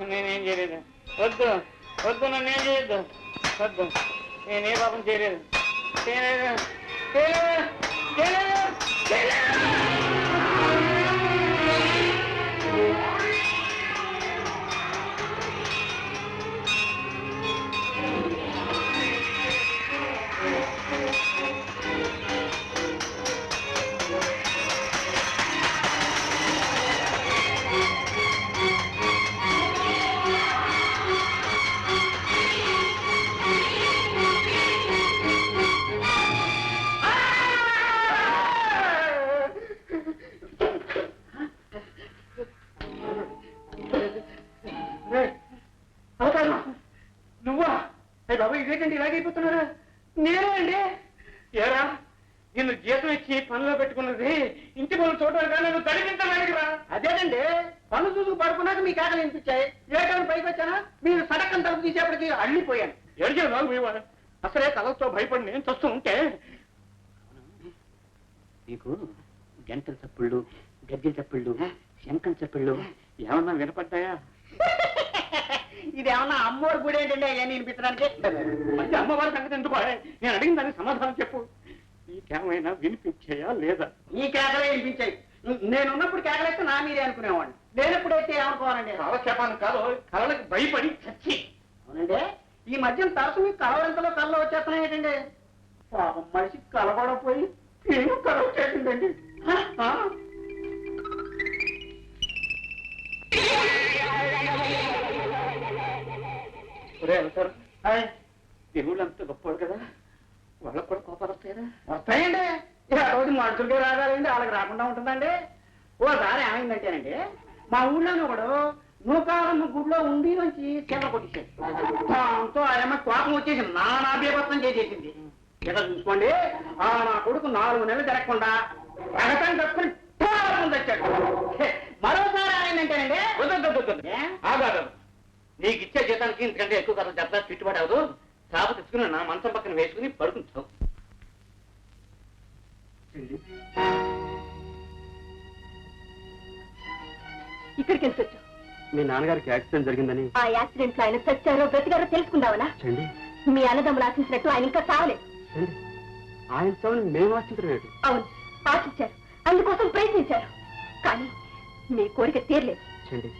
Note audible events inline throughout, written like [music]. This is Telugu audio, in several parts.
నేనేం చేయలేదు. వద్దు వద్దు నన్ను ఏం చేయొద్దు. వద్దు నేనే పాపం చేయలేదు. చేయలేదు. చేయలేదు. చేయలేదు. చేయలేదు. బాబా ఇదేంటండి ఇలాగైపోతున్నారా? నేనే అండి? ఏరా నిన్ను జీతం ఇచ్చి పనిలో పెట్టుకున్నది ఇంటి పనులు చూడడానికి నన్ను తడిపించడానికి రా. అదేనండి పన్ను చూసుకు పడుకున్నాక మీ కేకలు వినిపించాయి. ఏ టైం పైకి వచ్చానా? మీరు సడక్కని తలుపు తీసేపటికి అల్లిపోయాను. ఎడిచే బాబు మీ వాడు అసలే కలతో భయపడి నేను చస్తూ ఉంటే. మీకు గంటల చప్పుళ్ళు గజ్జల చప్పుళ్ళు శంఖం చప్పుళ్ళు ఏమన్నా వినపడ్డాయా? [laughs] ఇదేమన్నా అమ్మోరు గుడి ఏంటండి అవన్నీ వినిపించడానికి మధ్య అమ్మవారి సంగతి ఎందుకు? నేను అడిగిన దానికి సమాధానం చెప్పు. నీకేమైనా వినిపించాయా లేదా? ఈ కేకలే వినిపించాయి. నేనున్నప్పుడు కేకలేస్తే నా మీరే అనుకునేవాడిని. లేనప్పుడైతే ఏమనుకోవాలండి? కాలక్షేపాన్ని కాదు కళలకు భయపడి చచ్చి. అవునండి. ఈ మధ్యన తరచు మీకు కలవరింతలో కళ్ళు వచ్చేస్తున్నాయి ఏంటండి? పాపం మనిషి కలవడపోయి నేను కలవ చేసిందండి ఒరే వెళ్తారు దేవుళ్ళు అంత గొప్పవాడు కదా. వాళ్ళకు కూడా కోపాలు వస్తాయరా? వస్తాయండి. రోజు మనుషులకే రాగాలండి వాళ్ళకి రాకుండా ఉంటుందండి. ఓసారి ఏమైందంటేనండి మా ఊళ్ళోనే ఒకడు నూకాలమ్మ గుడిలో ఉండి నుంచి చీర కొట్టేశాడు దాంతో ఆయమ్మ కోపం వచ్చేసి నానా బీభత్సం చేసేసింది. ఇక చూసుకోండి ఆ నా కొడుకు నాలుగు నెలలు జరగకుండా రగతం కట్టుకుని హే, మరోసారి ఏమైందంటేనండి ఏ? ఆగాదు. నీకు ఇచ్చే జీతానికి ఇంతకంటే ఎక్కువ కదా. చెప్తా చుట్టుబాటు అవదు చాప తెచ్చుకుని నా మంచం పక్కన వేసుకుని పడుకుంటావు. ఇక్కడికి ఎందుకు వచ్చావు? మీ నాన్నగారికి యాక్సిడెంట్ జరిగిందని. ఆ యాక్సిడెంట్లో ఆయన చచ్చారో బ్రతికారో తెలుసుకుందావనా? చండి. మీ అన్నదమ్ములు ఆశించినట్టు ఆయన ఇంకా చావలేదు. చండి. ఆయన చావుని మేము ఆశించలేదు అవును. ఆశించారు. అందుకోసం ప్రయత్నించారు. కానీ మీ కోరిక తీరలేదు. చండి.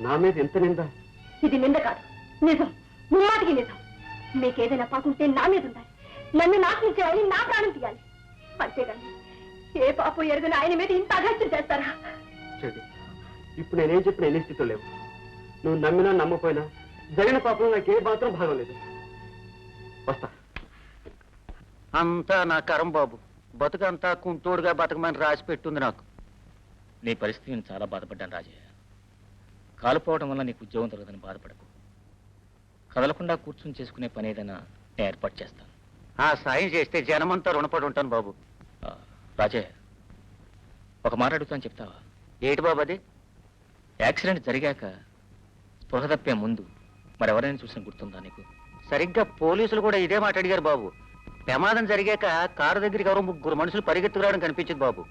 నా మీద ఎంత నిందా? ఇది నింద కాదు. నిజం. ముమ్మాటికి నిజం. మీకేదైనా పాకుంటే నా మీద ఉండాలి. నన్ను నాశనం చేయాలి నా ప్రాణం తీయాలి. అంతేగాని ఏ పాపం ఎరుగని ఆయన మీద ఇంత అఘాస్యం చేస్తారా? చెడి. ఇప్పుడు నేనేం చెప్పిన ఎన్ని స్థితిలో లేవు. నువ్వు నమ్మినా నమ్మపోయినా జరిగిన పాపం నాకు ఏ మాత్రం భాగం లేదు. వస్తా. అంతా నా కరం బాబు. బతుకంతా కుంటోడుగా బతకమని రాసి పెట్టుంది నాకు. నీ పరిస్థితి నేను చాలా బాధపడ్డాను రాజయ్య. కాలుపోవడం వల్ల నీకు ఉద్యోగం దొరకదని బాధపడకు. కదలకుండా కూర్చుని చేసుకునే పని ఏదైనా నేను ఏర్పాటు చేస్తాను. ఆ సాయం చేస్తే జనమంతా రుణపడి ఉంటాను బాబు. ఆ, రాజయ్య ఒక మాట అడుగుతాను చెప్తావా? ఏటి బాబు అది? యాక్సిడెంట్ జరిగాక స్పృహ తప్పే ముందు మరెవరైనా చూసిన గుర్తుందా నీకు? సరిగ్గా పోలీసులు కూడా ఇదే మాట అడిగారు బాబు. ప్రమాదం జరిగాక కారు దగ్గరికి ఎవరో ముగ్గురు మనుషులు పరిగెత్తుకురావడం కనిపించింది బాబు.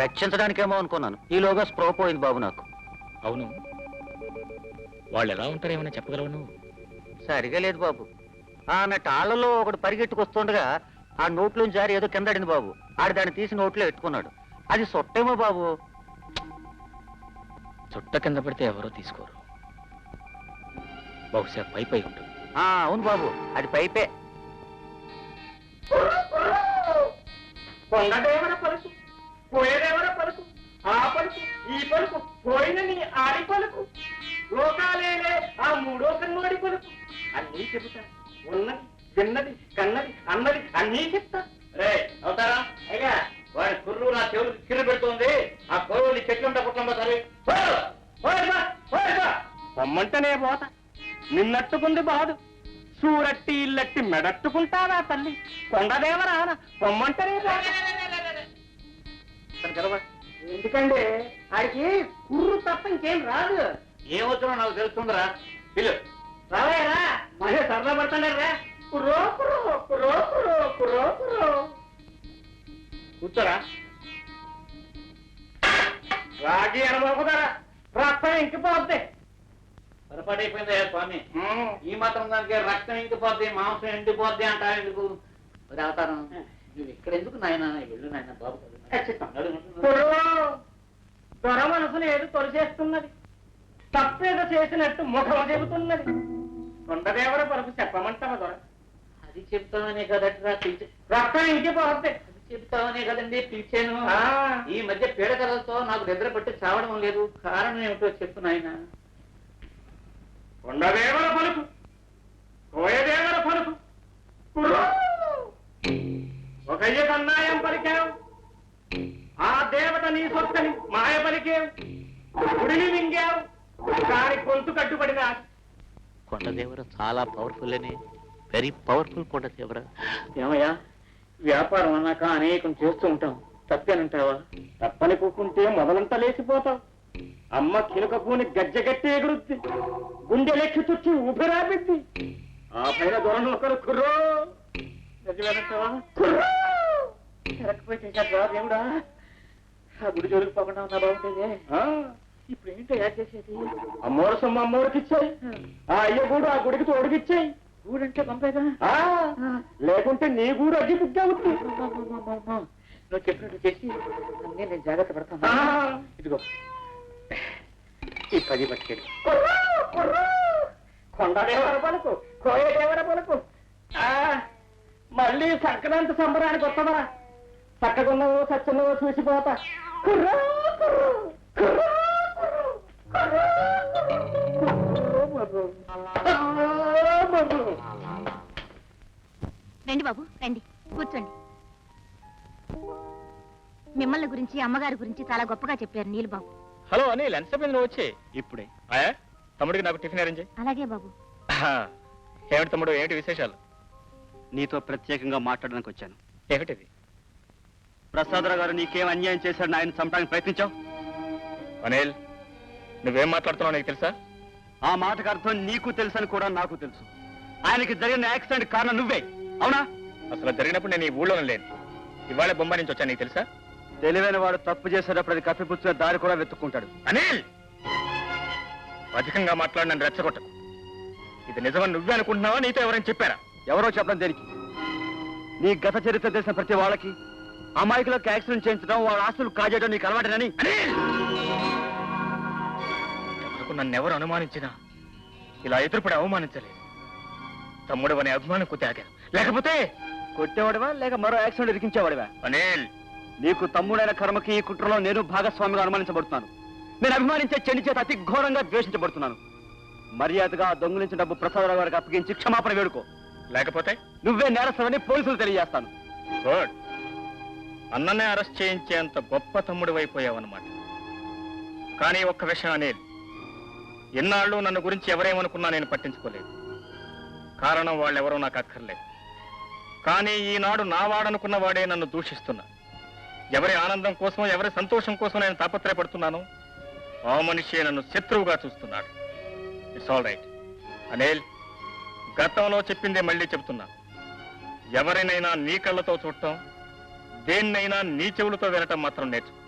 రక్షించడానికేమో అనుకున్నాను. ఈలోగా స్ప్రో పోయింది బాబు నాకు. అవును. వాళ్ళు ఎలా ఉంటారో ఏమైనా చెప్పగలవు నువ్వు సరిగా లేదు బాబు. ఆ నా టాళ్ళలో ఒకడు పరిగెట్టుకొస్తుండగా ఆ నోట్లో జారి ఏదో కింద పడింది బాబు. ఆడు దాన్ని తీసి నోట్లో ఎట్టుకున్నాడు అది సొట్టేమో బాబు. చుట్ట కింద పడితే ఎవరో తీసుకోరు. బహుశా పై పై ఉంటుంది. ఆ అవును బాబు. అది పైపే కొండదేవర పలుకు పోయేదేవర పలుకు ఆ పలుకు ఈ పలుకు పోయిన నీ ఆడి పలుకు. లోకాలేలే ఆ మూడో కన్నోడి పలుకు అన్నీ చెబుతా. ఉన్నది విన్నది కన్నది అన్నది అన్నీ చెప్తా. రే అవుతారా అయ్యా వాడి కుర్రు నా చెవులు కిర్రు పెడుతోంది. ఆ కుర్రుని చెట్లుంట పుట్లంబా సరే. పొమ్మంటేనే పోత. నిన్నట్టుకుంది బాదు చూరట్టి ఇల్లట్టి మెడట్టుకుంటావా తల్లి? కొండదేవరా పొమ్మంటేనే ఎందుకండి ఆడికి కుర్రు తప్ప ఇంకేం రాదు. ఏమవుతున్నా నాకు తెలుస్తుందిరా. పిల్లు. రావయ్యరా. మళ్ళీ సరదా పడుతున్నారా కుర్రో కుర్రో కుర్రో కుర్రో కుర్రో కుర్రో. కూర్చోరా. రాజీ అనుభవకుతారా రక్తం ఇంకిపోద్ది. పొరపాటైపోయిందయ్యా స్వామి? ఈ మాత్రం దానికి రక్తం ఇంకిపోద్ది మాంసం ఎండిపోద్ది అంటారు ఎందుకు? అవతారం నువ్వు ఇక్కడ ఎందుకు నాయన? వెళ్ళు నాయన బాబు. దొర మనసును ఏదో తొలిచేస్తున్నది. తప్పేదో చేసినట్టు ముఖం చెబుతున్నది. కొండదేవర పరుపు చెప్పమంటావా దొర? అది చెప్తామనే కదట్రా పిలిచి. రక్తం అది చెప్తామనే కదండి పిలిచాను. ఆ. ఈ మధ్య పీడకలతో నాకు నిద్ర పట్టి చావడం లేదు. కారణం ఏమిటో చెప్పు నాయన. కొండదేవర పలుకు కోయదేవర పలుకు. ఒక అయ్య కన్నాయం పలికావు. ఆ దేవత నీ సొత్తని మాయ పలికేవు. గుడిని మింగావు. దాని గొంతు కట్టుబడిన? కొండదేవర చాలా పవర్ఫుల్ అని వెరీ పవర్ఫుల్ కొండదేవర ఏమయ్యా వ్యాపారం అన్నాక అనేకం చేస్తూ ఉంటాం. తప్పేనంటావా? తప్పని కూకుంటే మొదలంతా లేచిపోతావు. అమ్మ కినుక పూని గజ్జగట్టి ఎగురుద్ది. గుండె లెక్కి చుచ్చి ఊపిరాపిద్ది ఆ పైన దొరను ఒకరు కుర్రో. నిజమేనంటావా? కుర్రో! తిరగకపోయి చేశాడు దేవుడా. ఆ గుడి జోలికి పోకుండా ఉన్నా బాగుంటుంది ఇప్పుడు చేసేది? అమ్మోరికి ఇచ్చాయి. ఆ. అయ్య కూడా ఆ గుడికి తోడుకిచ్చాయి ఊడంటే పంపేదా? ఆ, లేకుంటే నీ గూడు అగ్గి బుద్ధి అవుతుంది నువ్వు చెప్పినట్టు చేసి అన్నీ నేను జాగ్రత్త పడతాను. ఇదిగో. ఈ పది పట్టుకెళ్ళి. కొండదేవర పలుకు కోయదేవర పలుకు. ఆ, మళ్ళీ సంక్రాంతి సంబరానికి వస్తామా చక్కగున్నవో సచ్చిన్నవో చూసిపోతా. కుర్రో, కుర్రో, కుర్రో, కుర్రో, కుర్రో, కుర్రో, కుర్రో. రండి బాబు రండి. కూర్చోండి. మిమ్మల్ని గురించి అమ్మగారి గురించి చాలా గొప్పగా చెప్పారు నీళ్ళు బాబు. హలో అనిల్ ఎంతసేపు నువ్వు వచ్చి? ఇప్పుడే. ఆయా తమ్ముడికి నాకు టిఫిన్ అరేంజ్ అలాగే బాబు. ఏమిటి తమ్ముడు ఏమిటి విశేషాలు? నీతో ప్రత్యేకంగా మాట్లాడడానికి వచ్చాను. ఏమిటిది? ప్రసాదరావు గారు నీకేం అన్యాయం చేశాడని ఆయన చంపడానికి ప్రయత్నించావు? అనిల్ నువ్వేం మాట్లాడుతున్నావు నీకు తెలుసా? ఆ మాటకు అర్థం నీకు తెలుసని కూడా నాకు తెలుసు. ఆయనకి జరిగిన యాక్సిడెంట్ కారణం నువ్వే అవునా? అసలు జరిగినప్పుడు నేను ఈ ఊళ్ళోనే లేను ఇవాళ బొంబాయి నుంచి వచ్చాను నీకు తెలుసా? తెలివైన వాడు తప్పు చేసేటప్పుడు అది కప్పిపుచ్చుకునే దారి కూడా వెతుక్కుంటాడు. అనిల్! అధికంగా మాట్లాడి నన్ను రెచ్చగొట్టకు. ఇది నిజమని నువ్వే అనుకుంటున్నావా నీతో ఎవరైనా చెప్పారా? ఎవరో చెప్పడం దేనికి? నీ గత చరిత్ర తెలిసిన ప్రతి వాళ్ళకి అమాయకులకు యాక్సిడెంట్ చేయించడం వాళ్ళ ఆస్తులు కాజేయడం నీకు అలవాటేనని? ఎవరికి నన్ను ఎవరు అనుమానించినా ఇలా ఎదురుపడి అవమానించలేదు. తమ్ముడు అనే అభిమానం కొద్ది లేకపోతే కొట్టేవాడివా? లేక మరో యాక్సిడెంట్ ఇరికించేవాడివా? అనిల్! నీకు తమ్ముడైన కర్మకి ఈ కుట్రలో నేను భాగస్వామిగా అనుమానించబడుతున్నాను. నేను అభిమానించే చెండి చేత అతి ఘోరంగా ద్వేషించబడుతున్నాను. మర్యాదగా దొంగిలించిన డబ్బు ప్రసాదరావు గారికి అప్పగించి క్షమాపణ వేడుకో. లేకపోతే? నువ్వే నేరస్తువని పోలీసులు తెలియజేస్తాను. గుడ్. అన్ననే అరెస్ట్ చేయించేంత గొప్ప తమ్ముడు అయిపోయావన్నమాట కానీ ఒక్క విషయం అనిల్ ఎన్నాళ్ళు నన్ను గురించి ఎవరేమనుకున్నా నేను పట్టించుకోలేదు. కారణం వాళ్ళెవరో నాకు అక్కర్లేదు. కానీ ఈనాడు నా వాడనుకున్న వాడే నన్ను దూషిస్తున్నా. ఎవరి ఆనందం కోసం ఎవరి సంతోషం కోసం నేను తాపత్రయపడుతున్నాను ఆ మనిషే నన్ను శత్రువుగా చూస్తున్నాడు. ఇట్స్ ఆల్ రైట్ అనిల్ గతంలో చెప్పిందే మళ్ళీ చెప్తున్నా. ఎవరినైనా నీ కళ్ళతో చూడటం దేన్నైనా నీ చెవులతో వినటం మాత్రం నేర్చుకో.